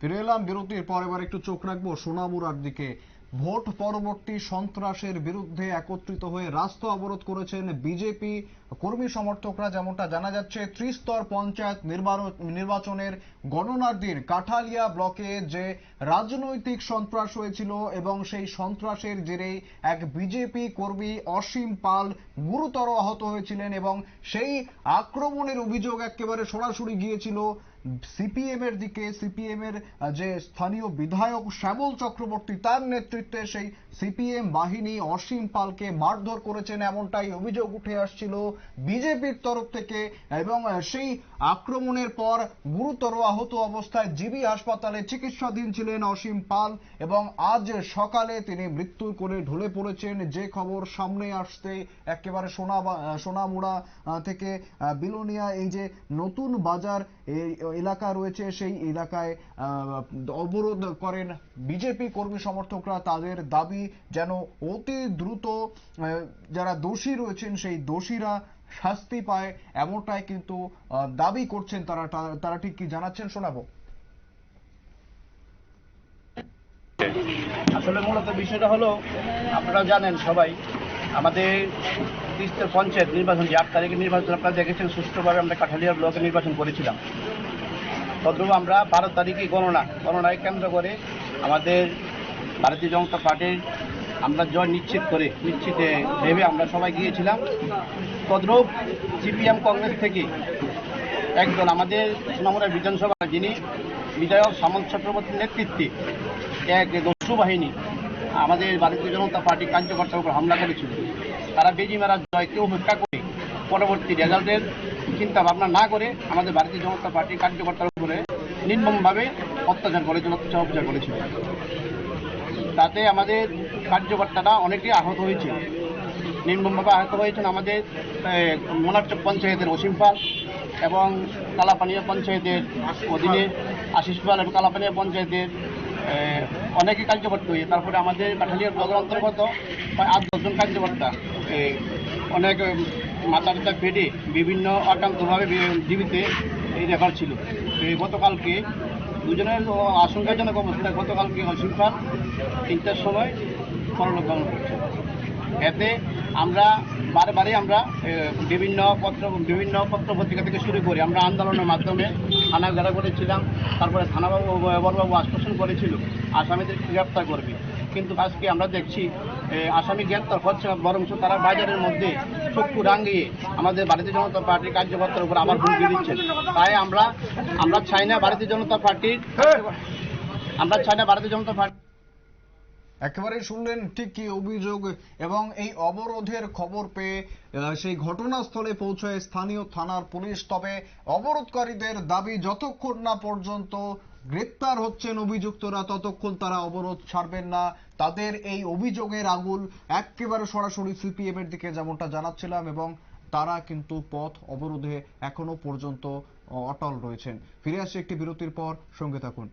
ফিরে এলাম বিরতির পর এবার একটু চোখ রাখব সোনামুরার দিকে। ভোট পরবর্তী সন্ত্রাসের বিরুদ্ধে একত্রিত হয়ে রাস্তা অবরোধ করেছেন বিজেপি কর্মী সমর্থকরা, যেমনটা জানা যাচ্ছে, ত্রিস্তর পঞ্চায়েত নির্বাচন- নির্বাচনের গণনার দিন কাঠালিয়া ব্লকে যে রাজনৈতিক সন্ত্রাস হয়েছিল এবং সেই সন্ত্রাসের জেরেই এক বিজেপি কর্মী অসীম পাল গুরুতর আহত হয়েছিলেন এবং সেই আক্রমণের অভিযোগ একেবারে সরাসরি গিয়েছিল সিপিএম এর দিকে। সিপিএম এর যে স্থানীয় বিধায়ক শ্যামল চক্রবর্তী, তার নেতৃত্বে সেই সিপিএম বাহিনী অসীম পালকে মারধর করেছেন এমনটাই অভিযোগ উঠে আসছিল বিজেপির তরফ থেকে। এবং সেই আক্রমণের পর গুরুতর আহত অবস্থায় জিবি হাসপাতালে চিকিৎসাধীন ছিলেন অসীম পাল এবং আজ সকালে তিনি মৃত্যুর করে ঢলে পড়েছেন। যে খবর সামনে আসতে একেবারে সোনা সোনামুড়া থেকে বিলোনিয়া এই যে নতুন বাজার এলাকা রয়েছে সেই এলাকায় অবরোধ করেন বিজেপি কর্মী সমর্থকরা। তাদের দাবি যেন অতি দ্রুত যারা দোষী রয়েছেন, সেই দোষীরা শাস্তি পায় এমনটাই কিন্তু দাবি করছেন তারা তারা ঠিক কি জানাচ্ছেন শোনাবো? আসলে মূলত বিষয়টা হলো আপনারা জানেন সবাই, আমাদের তিস্তার পঞ্চায়েত নির্বাচন, যে আট তারিখের নির্বাচন আপনারা দেখেছেন, সুষ্ঠুভাবে আমরা কাঠালিয়া ব্লকে নির্বাচন করেছিলাম। তদ্রুপ আমরা বারো তারিখে গণনা, গণনায় কেন্দ্র করে আমাদের ভারতীয় জনতা পার্টির আমরা জয় নিশ্চিত করে, নিশ্চিতে ভেবে আমরা সবাই গিয়েছিলাম। তদ্রুপ সিপিএম কংগ্রেস থেকে একজন আমাদের সোনামুড়া বিধানসভা যিনি বিধায়ক সামন্ত চক্রবর্তীর নেতৃত্বে এক দস্যু বাহিনী আমাদের ভারতীয় জনতা পার্টি কার্যকর্তার উপর হামলা করেছিল। তারা বেজি মারা জয়কে উপেক্ষা করে পরবর্তী রেজাল্টের চিন্তা ভাবনা না করে আমাদের ভারতীয় জনতা পার্টির কার্যকর্তার উপরে নির্মমভাবে অত্যাচার করেছিল, অত্যাচার অপচার করেছিল। তাতে আমাদের কার্যকর্তারা অনেকেই আহত হয়েছে নির্মমভাবে আহত হয়েছেন আমাদের মোনারচক পঞ্চায়েতের অসীম পাল এবং কালাপানিয়া পঞ্চায়েতের অধীনে আশিস পাল এবং কালাপানিয়া পঞ্চায়েতের অনেকে কার্যকর্তা হয়ে তারপরে আমাদের কাঠালিয়া ব্লকের অন্তর্গত প্রায় আট দশজন কার্যকর্তা অনেক মাথা টাথা ফেটে বিভিন্ন আক্রান্তভাবে জীবিতে এই রেফার ছিল। গতকালকে দুজনের আশঙ্কাজনক অবস্থায় গতকালকে পাল তিনটার সময় পরলোক গমন করছে এতে আমরা বারবারই আমরা বিভিন্ন পত্র বিভিন্ন পত্র পত্রিকা থেকে শুরু করি আমরা আন্দোলনের মাধ্যমে থানা ঘেরা করেছিলাম তারপরে থানাবাবু, বড়বাবু আশ্বাসন করেছিল, আসামিদের গ্রেপ্তার করবে। কিন্তু আজকে আমরা দেখছি আসামি গ্রেপ্তার হচ্ছে বরঞ্চ তারা বাজারের মধ্যে চক্ষু রাঙিয়ে আমাদের ভারতীয় জনতা পার্টির কার্যকর্তার উপর আবার হুমকি দিচ্ছেন তাই আমরা আমরা চাই না ভারতীয় জনতা পার্টির আমরা চাই না ভারতীয় জনতা পার্টি একেবারেই শুনলেন ঠিক কি অভিযোগ? এবং এই অবরোধের খবর পেয়ে সেই ঘটনাস্থলে পৌঁছায় স্থানীয় থানার পুলিশ। তবে অবরোধকারীদের দাবি, যতক্ষণ না পর্যন্ত গ্রেপ্তার হচ্ছেন অভিযুক্তরা, ততক্ষণ তারা অবরোধ ছাড়বেন না। তাদের এই অভিযোগের আগুল একেবারে সরাসরি সিপিএম এর দিকে যেমনটা জানাচ্ছিলাম এবং তারা কিন্তু পথ অবরোধে এখনও পর্যন্ত অটল রয়েছেন। ফিরে আসছে একটি বিরতির পর। সঙ্গে থাকুন।